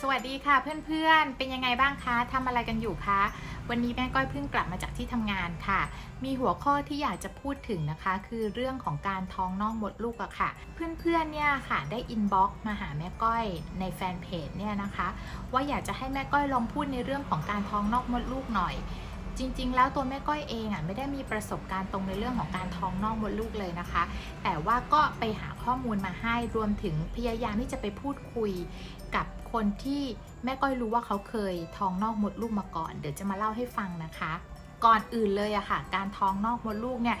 สวัสดีค่ะเพื่อนๆ เป็นยังไงบ้างคะทำอะไรกันอยู่คะ วันนี้แม่ก้อยเพิ่งกลับมาจากที่ทำงานค่ะ มีหัวข้อที่อยากจะพูดถึงนะคะ คือเรื่องของการท้องนอกมดลูกอะค่ะ เพื่อนๆ เนี่ยค่ะ ได้อินบ็อกซ์มาหาแม่ก้อยในแฟนเพจเนี่ยนะคะ ว่าอยากจะให้แม่ก้อยลองพูดในเรื่องของการท้องนอกมดลูกหน่อย จริง ๆ แล้วตัวแม่ก้อยเองอะไม่ได้มีประสบการณ์ตรงในเรื่องของการท้องนอกมดลูกเลยนะคะ แต่ว่าก็ไปหาข้อมูลมาให้รวมถึงพยายามที่จะไปพูดคุยกับคนที่แม่ก้อยรู้ว่าเขาเคยท้องนอกมดลูกมาก่อน เดี๋ยวจะมาเล่าให้ฟังนะคะ ก่อนอื่นเลยอะค่ะ การท้องนอกมดลูกเนี่ย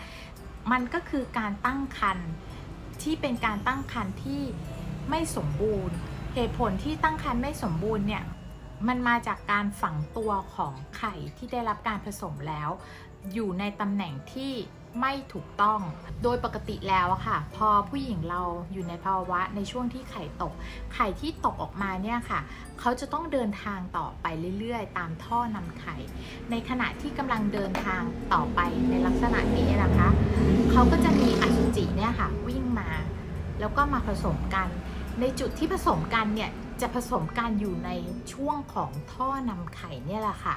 มันก็คือการตั้งครรภ์ที่เป็นการตั้งครรภ์ที่ไม่สมบูรณ์ เหตุผลที่ตั้งครรภ์ไม่สมบูรณ์เนี่ย มันมาจากการฝังตัวของไข่ที่ได้รับการผสมแล้ว อยู่ในตำแหน่งที่ไม่ถูกต้อง โดยปกติแล้วอะค่ะ พอผู้หญิงเราอยู่ในภาวะในช่วงที่ไข่ตก ไข่ที่ตกออกมาเนี่ยค่ะ เขาจะต้องเดินทางต่อไปเรื่อยๆ ตามท่อนำไข่ ในขณะที่กำลังเดินทางต่อไปในลักษณะนี้นะคะ เขาก็จะมีอสุจิเนี่ยค่ะวิ่งมา แล้วก็มาผสมกัน ในจุดที่ผสมกันเนี่ยจะผสมกันอยู่ในช่วงของท่อนำไข่เนี่ยแหละค่ะ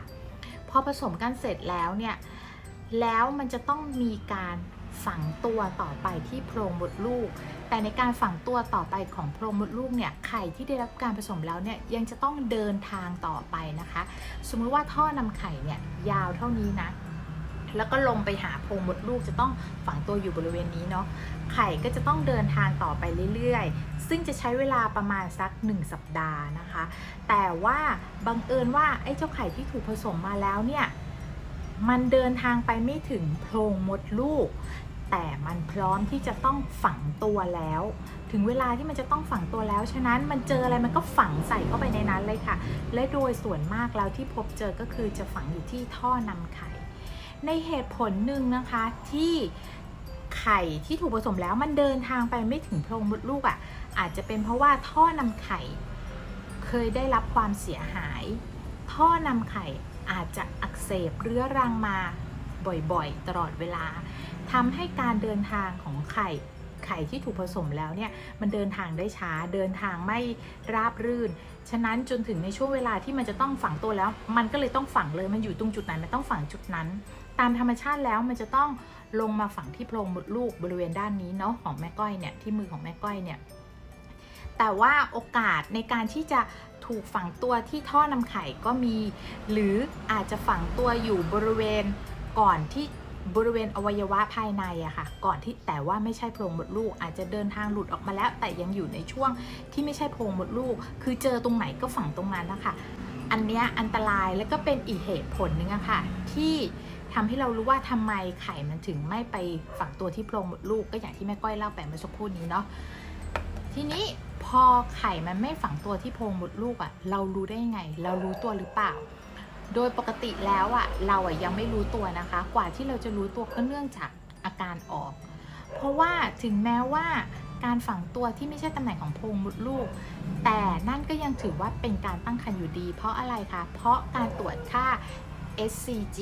พอผสมกันเสร็จแล้วเนี่ย แล้วมันจะต้องมีการฝังตัวต่อไปที่โพรงมดลูก แต่ในการฝังตัวต่อไปของโพรงมดลูกเนี่ย ไข่ที่ได้รับการผสมแล้วเนี่ยยังจะต้องเดินทางต่อไปนะคะ สมมติว่าท่อนำไข่เนี่ยยาวเท่านี้นะ แล้วก็ลงไปหาโพรงมดลูกจะต้องฝังตัวอยู่บริเวณนี้เนาะไข่ก็จะต้องเดินทางต่อไปเรื่อยๆ ซึ่งจะใช้เวลาประมาณสัก 1 สัปดาห์นะคะ แต่ว่าบังเอิญว่าไอ้เจ้าไข่ที่ถูกผสมมาแล้วเนี่ยมันเดินทางไปไม่ถึงโพรงมดลูก แต่มันพร้อมที่จะต้องฝังตัวแล้ว ถึงเวลาที่มันจะต้องฝังตัวแล้ว ฉะนั้นมันเจออะไรมันก็ฝังใส่เข้าไปในนั้นเลยค่ะ และโดยส่วนมากแล้วที่พบเจอก็คือจะฝังอยู่ที่ท่อนำไข่ ในเหตุผลหนึ่งนะคะที่ไข่ที่ถูกผสมแล้วมันเดินทางไปไม่ถึงโพรงมดลูกอะ่ะ อาจจะเป็นเพราะว่าท่อนำไข่ เคยได้รับความเสียหาย ท่อนำไข่อาจจะอักเสบเรื้อรังมาบ่อยๆ ตลอดเวลาทำให้การเดินทางของไข่ไข่ที่ถูกผสมแล้วเนี่ยมันเดินทางได้ช้าเดินทางไม่ราบรื่น ฉะนั้นจนถึงในช่วงเวลาที่มันจะต้องฝังตัวแล้ว มันก็เลยต้องฝังเลยมันอยู่ตรงจุดไหนมันต้องฝังจุดนั้น ตามธรรมชาติแล้วมันจะต้องลงมาฝังที่โพรงมดลูกบริเวณด้านนี้เนาะของแม่ก้อยเนี่ยที่มือของแม่ก้อยเนี่ยแต่ว่าโอกาสในการที่จะถูกฝังตัวที่ท่อนำไข่ก็มี หรืออาจจะฝังตัวอยู่บริเวณก่อนที่บริเวณอวัยวะภายในอะค่ะ ก่อนที่แต่ว่าไม่ใช่โพรงมดลูก อาจจะเดินทางหลุดออกมาแล้ว แต่ยังอยู่ในช่วงที่ไม่ใช่โพรงมดลูก คือเจอตรงไหนก็ฝังตรงนั้นนะคะอันเนี้ยอันตรายแล้วก็เป็นอีกเหตุผลหนึ่งอะค่ะที่ ทำให้เรารู้ว่าทำไมไข่มันถึงไม่ไปฝังตัวที่โพรงมดลูกก็อย่างที่แม่ก้อยเล่าไปเมื่อสักครู่นี้เนาะทีนี้พอไข่มันไม่ฝังตัวที่โพรงมดลูกอะเรารู้ได้ยังไง เรารู้ตัวหรือเปล่า โดยปกติแล้วอะเราอะยังไม่รู้ตัวนะคะ กว่าที่เราจะรู้ตัวก็เนื่องจากอาการออก เพราะว่าถึงแม้ว่าการฝังตัวที่ไม่ใช่ตำแหน่งของโพรงมดลูก แต่นั่นก็ยังถือว่าเป็นการตั้งครรภ์อยู่ดี เพราะอะไรคะ เพราะการตรวจค่า SCG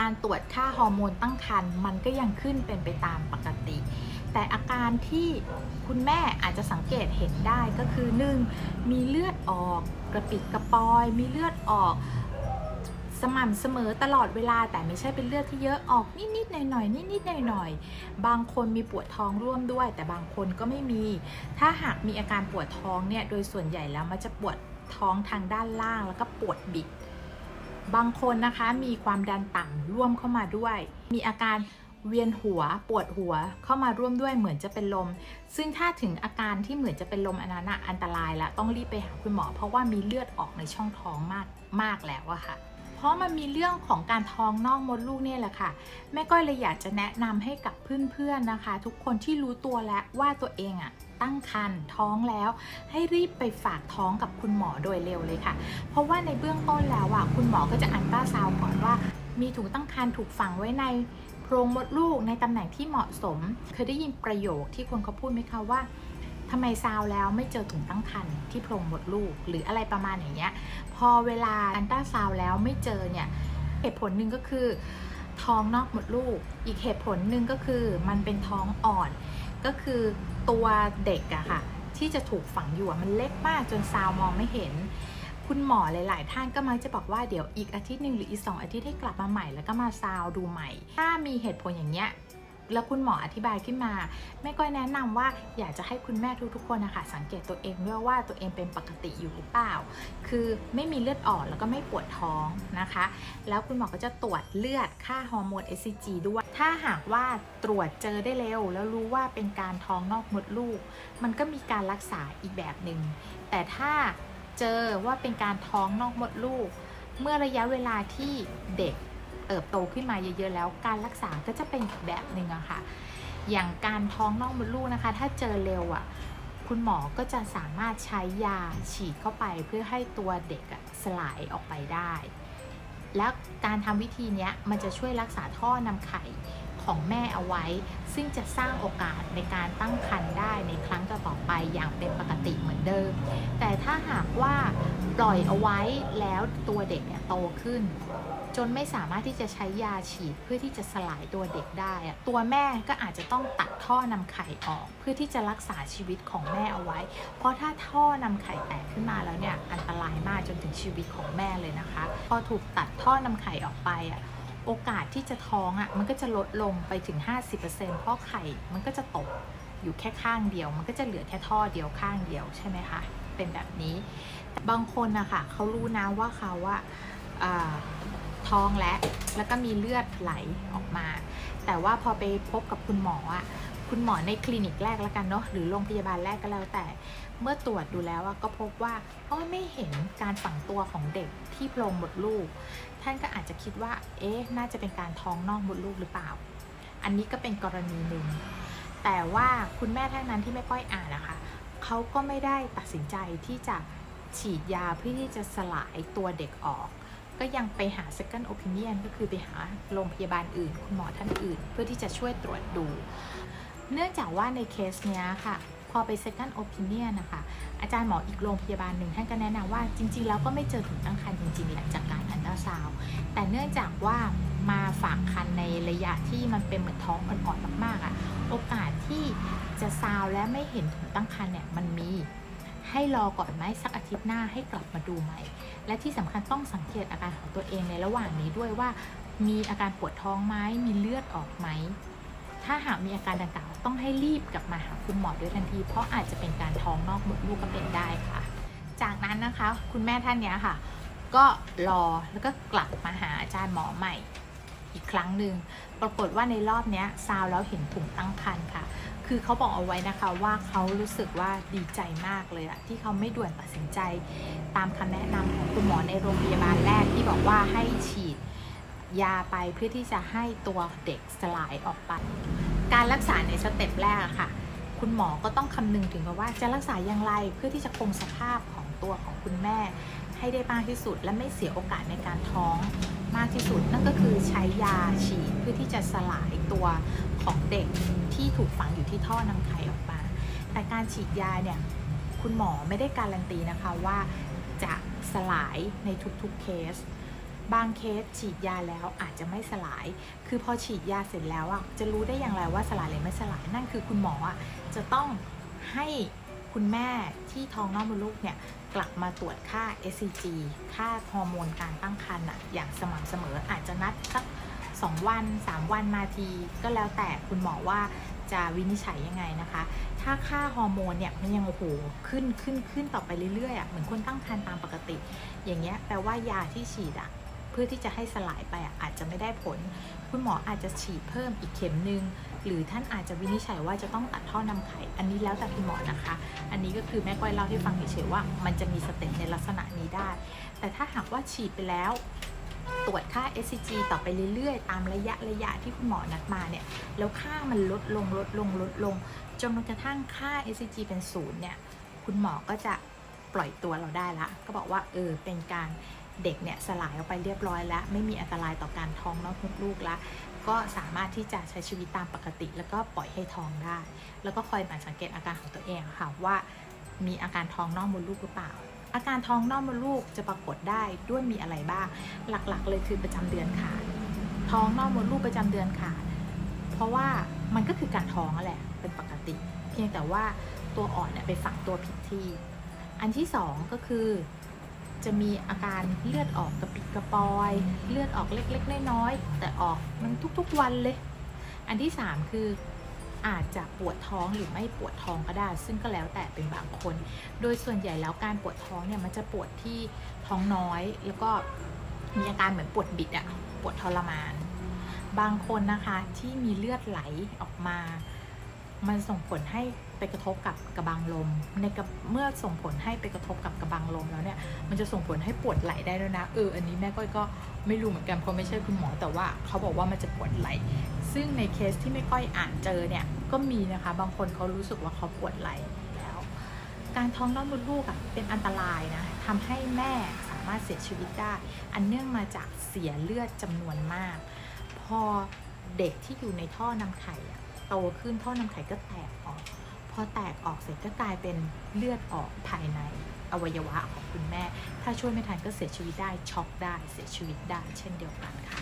การตรวจค่าฮอร์โมนตั้งครรภ์มันก็ยังขึ้นเป็นไปตามปกติ แต่อาการที่คุณแม่อาจจะสังเกตเห็นได้ก็คือ 1. มีเลือดออกกระปิดกระปอย มีเลือดออกสม่ำเสมอตลอดเวลาแต่ไม่ใช่เป็นเลือดที่เยอะออกนิดๆหน่อยๆนิดๆหน่อยๆบางคนมีปวดท้องร่วมด้วย แต่บางคนก็ไม่มี ถ้าหากมีอาการปวดท้องเนี่ยโดยส่วนใหญ่แล้วมันจะปวดท้องทางด้านล่างแล้วก็ปวดบิด บางคนนะคะมีความดันต่ำร่วมเข้ามาด้วย มีอาการเวียนหัวปวดหัวเข้ามาร่วมด้วยเหมือนจะเป็นลม ซึ่งถ้าถึงอาการที่เหมือนจะเป็นลมอันนั้นะอันตรายแล้วต้องรีบไปหาคุณหมอ เพราะว่ามีเลือดออกในช่องท้องมากมากแล้วอะค่ะ เพราะมันมีเรื่องของการท้องนอกมดลูกเนี่ยแหละค่ะแม่ก้อยเลยอยากจะแนะนำให้กับเพื่อนๆนะคะ ทุกคนที่รู้ตัวแล้วว่าตัวเองอะ ตั้งครรภ์ท้องแล้ว ให้รีบไปฝากท้องกับคุณหมอโดยเร็วเลยค่ะ เพราะว่าในเบื้องต้นแล้วอะคุณหมอก็จะอันตราซาวก่อนว่า มีถุงตั้งครรภ์ถูกฝังไว้ในโพรงมดลูกในตำแหน่งที่เหมาะสม เคยได้ยินประโยคที่คนเขาพูดไหมคะว่าทำไมซาวแล้วไม่เจอถุงตั้งครรภ์ที่โพรงมดลูกหรืออะไรประมาณอย่างเงี้ย พอเวลาอันตราซาวแล้วไม่เจอเนี่ยเหตุผลหนึ่งก็คือท้องนอกมดลูก อีกเหตุผลหนึ่งก็คือมันเป็นท้องอ่อน ก็คือ ตัวเด็กอะค่ะ ที่จะถูกฝังอยู่มันเล็กมากจนซาวมองไม่เห็น คุณหมอหลาย ๆ ท่านก็มักจะบอกว่าเดี๋ยวอีกอาทิตย์หนึ่งหรืออีกสองอาทิตย์ให้กลับมาใหม่แล้วก็มาซาวดูใหม่ ถ้ามีเหตุผลอย่างเงี้ย แล้วคุณหมออธิบายขึ้นมาแม่ก้อยแนะนำว่าอยากจะให้คุณแม่ทุกๆคนนะคะสังเกตตัวเองด้วยว่าตัวเองเป็นปกติอยู่หรือเปล่า คือไม่มีเลือดออกแล้วก็ไม่ปวดท้องนะคะ แล้วคุณหมอก็จะตรวจเลือดค่าฮอร์โมน SCG ด้วย ถ้าหากว่าตรวจเจอได้เร็ว แล้วรู้ว่าเป็นการท้องนอกมดลูก มันก็มีการรักษาอีกแบบหนึ่งแต่ถ้าเจอว่าเป็นการท้องนอกมดลูก เมื่อระยะเวลาที่เด็ก เติบโตขึ้นมาเยอะๆแล้ว การรักษาก็จะเป็นอีกแบบหนึ่งอะค่ะ อย่างการท้องนอกมดลูกนะคะ ถ้าเจอเร็วอะคุณหมอก็จะสามารถใช้ยาฉีดเข้าไปเพื่อให้ตัวเด็กอะสลายออกไปได้ แล้วการทำวิธีนี้มันจะช่วยรักษาท่อนำไข่ของแม่เอาไว้ ซึ่งจะสร้างโอกาสในการตั้งครรภ์ได้ในครั้งต่อๆไปอย่างเป็นปกติเหมือนเดิม แต่ถ้าหากว่าปล่อยเอาไว้แล้วตัวเด็กเนี่ยโตขึ้น จนไม่สามารถที่จะใช้ยาฉีดเพื่อที่จะสลายตัวเด็กได้อะตัวแม่ก็อาจจะต้องตัดท่อนำไข่ออก เพื่อที่จะรักษาชีวิตของแม่เอาไว้ เพราะถ้าท่อนำไข่แตกขึ้นมาแล้วเนี่ยอันตรายมากจนถึงชีวิตของแม่เลยนะคะ พอถูกตัดท่อนำไข่ออกไปอะโอกาสที่จะท้องอะมันก็จะลดลงไปถึง 50%เพราะไข่มันก็จะตกอยู่แค่ข้างเดียว มันก็จะเหลือแค่ท่อเดียวข้างเดียวใช่ไหมคะเป็นแบบนี้ บางคนนะคะเขารู้นะว่าเขาว่า ท้องและแล้วก็มีเลือดไหลออกมา แต่ว่าพอไปพบกับคุณหมออะคุณหมอในคลินิกแรกแล้วกันเนาะหรือโรงพยาบาลแรกก็แล้วแต่ เมื่อตรวจดูแล้วอะก็พบว่าก็ไม่เห็นการฝังตัวของเด็กที่โพรงมดลูก ท่านก็อาจจะคิดว่า เอ๊ะน่าจะเป็นการท้องนอกมดลูกหรือเปล่า อันนี้ก็เป็นกรณีหนึ่งแต่ว่าคุณแม่ท่านนั้นที่ไม่ค่อยอ่านนะคะเขาก็ไม่ได้ตัดสินใจที่จะฉีดยาเพื่อที่จะสลายตัวเด็กออก ก็ยังไปหา second opinion ก็คือไปหาโรงพยาบาลอื่น คุณหมอท่านอื่น เพื่อที่จะช่วยตรวจดู เนื่องจากว่าในเคสเนี้ยค่ะ พอไป second opinion นะคะอาจารย์หมออีกโรงพยาบาลหนึ่งท่านก็แนะนำว่าจริง ๆ แล้วก็ไม่เจอถุงตั้งครรภ์จริงๆหลังจากการอันตราซาวแต่เนื่องจากว่ามาฝากคันในระยะที่มันเป็นเหมือนท้องอ่อนๆมากๆอะโอกาสที่จะซาวและไม่เห็นถุงตั้งครรภ์เนี่ยมันมี ให้รอก่อนไหมสักอาทิตย์หน้าให้กลับมาดูใหม่ และที่สำคัญต้องสังเกตอาการของตัวเองในระหว่างนี้ด้วยว่า มีอาการปวดท้องไหมมีเลือดออกไหมถ้าหากมีอาการดังกล่าวต้องให้รีบกลับมาหาคุณหมอด้วยทันที เพราะอาจจะเป็นการท้องนอกมดลูกก็เป็นได้ค่ะ จากนั้นนะคะ คุณแม่ท่านเนี้ยค่ะ ก็รอแล้วก็กลับมาหาอาจารย์หมอใหม่อีกครั้งหนึ่งปรากฏว่าในรอบนี้ซาวแล้วเห็นถุงตั้งครรภ์ค่ะ คือเขาบอกเอาไว้นะคะว่าเขารู้สึกว่าดีใจมากเลยอะที่เขาไม่ด่วนตัดสินใจ ตามคำแนะนำของคุณหมอในโรงพยาบาลแรกที่บอกว่าให้ฉีดยาไปเพื่อที่จะให้ตัวเด็กสลายออกไป การรักษาในสเต็ปแรกค่ะ คุณหมอก็ต้องคำนึงถึงว่าจะรักษาอย่างไรเพื่อที่จะคงสภาพของตัวของคุณแม่ให้ได้มากที่สุด และไม่เสียโอกาสในการท้อง มากที่สุด นั่นก็คือใช้ยาฉีดเพื่อที่จะสลายตัวของเด็กที่ถูกฝังอยู่ที่ท่อนำไข่ออกมา แต่การฉีดยาเนี่ยคุณหมอไม่ได้การันตีนะคะว่าจะสลายในทุกๆเคส บางเคสฉีดยาแล้วอาจจะไม่สลาย คือพอฉีดยาเสร็จแล้วอะจะรู้ได้อย่างไรว่าสลายหรือไม่สลายนั่นคือคุณหมออะจะต้องให้คุณแม่ที่ท้องนอกมดลูกเนี่ย กลับมาตรวจค่า SCG ค่าฮอร์โมนการตั้งครรภ์อะอย่างสม่ำเสมออาจจะนัดสัก2วัน 3 วันมาที ก็แล้วแต่คุณหมอว่าจะวินิจฉัยยังไงนะคะ ถ้าค่าฮอร์โมนเนี่ยมันยังโอ้โหขึ้นขึ้นขึ้นต่อไปเรื่อยๆอะเหมือนคนตั้งครรภ์ตามปกติ อย่างเงี้ยแปลว่ายาที่ฉีดอะเพื่อที่จะให้สลายไปอะอาจจะไม่ได้ผล คุณหมออาจจะฉีดเพิ่มอีกเข็มหนึ่ง หรือท่านอาจจะวินิจฉัยว่าจะต้องตัดท่อนำไข่ อันนี้แล้วแต่คุณหมอนะคะ อันนี้ก็คือแม่ก้อยเล่าให้ฟังเฉยๆว่า มันจะมีสเต็ปในลักษณะนี้ได้ แต่ถ้าหากว่าฉีดไปแล้วตรวจค่า SCG ต่อไปเรื่อยๆ ตามระยะระยะที่คุณหมอนัดมาเนี่ย แล้วค่ามันลดลงลดลงลดลง จนกระทั่งค่า SCG เป็นศูนย์เนี่ย คุณหมอก็จะปล่อยตัวเราได้ละ ก็บอกว่าเออเป็นการเด็กเนี่ยสลายออกไปเรียบร้อยแล้ว ไม่มีอันตรายต่อการท้องนอกมดลูกละ ก็สามารถที่จะใช้ชีวิตตามปกติ แล้วก็ปล่อยให้ท้องได้ แล้วก็คอยหมั่นสังเกตอาการของตัวเองค่ะว่า มีอาการท้องนอกมดลูกหรือเปล่า อาการท้องนอกมดลูกจะปรากฏได้ด้วยมีอะไรบ้าง หลักๆ เลยคือประจำเดือนขาดท้องนอกมดลูกประจำเดือนขาดเพราะว่ามันก็คือการท้องแหละเป็นปกติ เพียงแต่ว่าตัวอ่อนเนี่ยไปฝังตัวผิดที่ อันที่สองก็คือ จะมีอาการเลือดออกกระปิดกระปอย เลือดออกเล็กๆน้อยๆแต่ออกมันทุกๆวันเลย อันที่สามคืออาจจะปวดท้องหรือไม่ปวดท้องก็ได้ ซึ่งก็แล้วแต่เป็นบางคน โดยส่วนใหญ่แล้วการปวดท้องเนี่ยมันจะปวดที่ท้องน้อย แล้วก็มีอาการเหมือนปวดบิดอะปวดทรมาน บางคนนะคะที่มีเลือดไหลออกมา มันส่งผลให้ไปกระทบกับกระบังลม ในกระเมื่อส่งผลให้ไปกระทบกับกระบังลมแล้วเนี่ย มันจะส่งผลให้ปวดไหล่ได้ด้วยนะ เออ อันนี้แม่ก้อยก็ไม่รู้เหมือนกันเพราะไม่ใช่คุณหมอ แต่ว่าเขาบอกว่ามันจะปวดไหล่ ซึ่งในเคสที่แม่ก้อยอ่านเจอเนี่ย ก็มีนะคะ บางคนเขารู้สึกว่าเขาปวดไหล่แล้ว การท้องน้องมดลูกอะเป็นอันตรายนะทำให้แม่สามารถเสียชีวิตได้ อันเนื่องมาจากเสียเลือดจำนวนมาก พอเด็กที่อยู่ในท่อนำไข่อะ โตขึ้นท่อนำไข่ก็แตกออก พอแตกออกเสร็จก็กลายเป็นเลือดออกภายในอวัยวะของคุณแม่ ถ้าช่วยไม่ทันก็เสียชีวิตได้ช็อกได้เสียชีวิตได้ เช่นเดียวกันค่ะ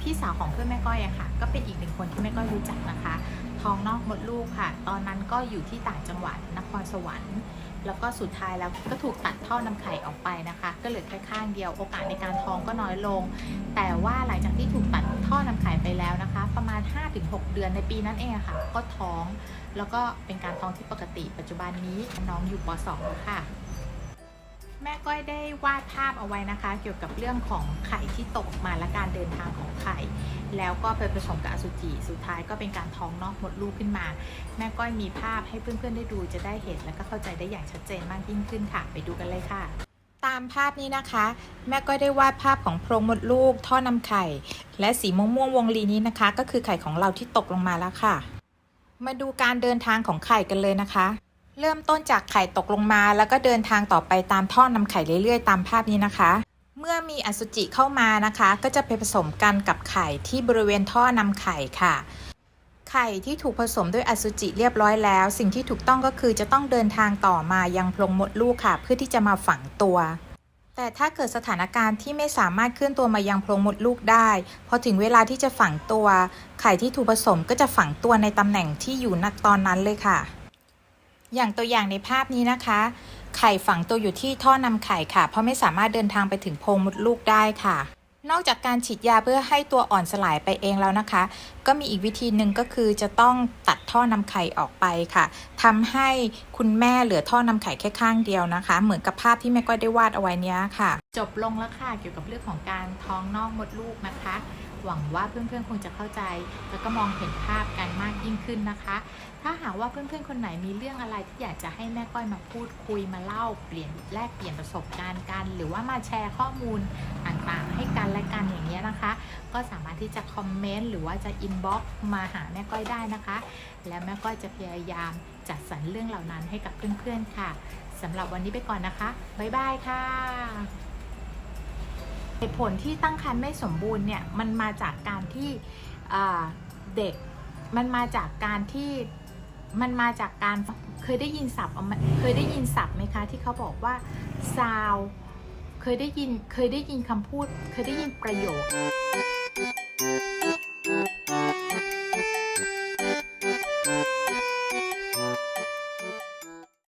พี่สาวของเพื่อนแม่ก้อยอะค่ะ ก็เป็นอีกหนึ่งคนที่แม่ก้อยรู้จักนะคะ ท้องนอกมดลูกค่ะ ตอนนั้นก็อยู่ที่ต่างจังหวัดนครสวรรค์ แล้วก็สุดท้ายแล้วก็ถูกตัดท่อนำไข่ออกไปนะคะ ก็เหลือแค่ข้างเดียวโอกาสในการท้องก็น้อยลง แต่ว่าหลังจากที่ถูกตัดท่อนำไข่ไปแล้วนะคะ ประมาณ 5-6 เดือนในปีนั้นเองค่ะ ก็ท้อง แล้วก็เป็นการท้องที่ปกติปัจจุบันนี้น้องอยู่ป .2 ค่ะ แม่ก้อยได้วาดภาพเอาไว้นะคะ เกี่ยวกับเรื่องของไข่ที่ตกมาและการเดินทางของไข่ แล้วก็ไปผสมกับอสุจิสุดท้ายก็เป็นการท้องนอกหมดลูกขึ้นมา แม่ก้อยมีภาพให้เพื่อนๆได้ดูจะได้เห็นแล้วก็เข้าใจได้อย่างชัดเจนมากยิ่งขึ้นค่ะ ไปดูกันเลยค่ะตามภาพนี้นะคะ แม่ก้อยได้วาดภาพของโพรงมดลูก ท่อนำไข่ และสีม่วงม่วงๆวงรีนี้นะคะ ก็คือไข่ของเราที่ตกลงมาแล้วค่ะ มาดูการเดินทางของไข่กันเลยนะคะ เริ่มต้นจากไข่ตกลงมา แล้วก็เดินทางต่อไปตามท่อนำไข่เรื่อยๆ ตามภาพนี้นะคะ เมื่อมีอสุจิเข้ามานะคะ ก็จะไปผสมกันกับไข่ที่บริเวณท่อนำไข่ค่ะ ไข่ที่ถูกผสมด้วยอสุจิเรียบร้อยแล้ว สิ่งที่ถูกต้องก็คือจะต้องเดินทางต่อมายังโพรงมดลูกค่ะ เพื่อที่จะมาฝังตัว แต่ถ้าเกิดสถานการณ์ที่ไม่สามารถเคลื่อนตัวมายังโพรงมดลูกได้พอถึงเวลาที่จะฝังตัว ไข่ที่ถูกผสมก็จะฝังตัวในตำแหน่งที่อยู่ณตอนนั้นเลยค่ะ อย่างตัวอย่างในภาพนี้นะคะ ไข่ฝังตัวอยู่ที่ท่อนำไข่ค่ะ เพราะไม่สามารถเดินทางไปถึงโพรงมดลูกได้ค่ะ นอกจากการฉีดยาเพื่อให้ตัวอ่อนสลายไปเองแล้วนะคะ ก็มีอีกวิธีหนึ่งก็คือจะต้องตัดท่อนำไข่ออกไปค่ะทำให้คุณแม่เหลือท่อนำไข่แค่ข้างเดียวนะคะ เหมือนกับภาพที่แม่ก้อยได้วาดเอาไว้นี้ค่ะ จบลงแล้วค่ะเกี่ยวกับเรื่องของการท้องนอกมดลูกนะคะ หวังว่าเพื่อนๆคงจะเข้าใจ แล้วก็มองเห็นภาพกันมากยิ่งขึ้นนะคะ ถ้าหากว่าเพื่อนๆคนไหนมีเรื่องอะไรที่อยากจะให้แม่ก้อยมาพูดคุยมาเล่าเปลี่ยนแลกเปลี่ยนประสบการณ์กัน หรือว่ามาแชร์ข้อมูลต่างๆ ให้กันและกันอย่างนี้ยนะคะ ก็สามารถที่จะคอมเมนต์หรือว่าจะอินบ็อกซ์มาหาแม่ก้อยได้นะคะ แล้วแม่ก้อยจะพยายามจัดสรรเรื่องเหล่านั้นให้กับเพื่อนๆค่ะสำหรับวันนี้ไปก่อนนะคะบ๊ายบายค่ะ เหตุผลที่ตั้งครรภ์ไม่สมบูรณ์เนี่ยมันมาจากการที่เด็กมันมาจากการที่มันมาจากการเคยได้ยินศัพท์เอามาเคยได้ยินศัพท์ไหมคะที่เขาบอกว่าซาวเคยได้ยินเคยได้ยินคำพูด เคยได้ยินประโยค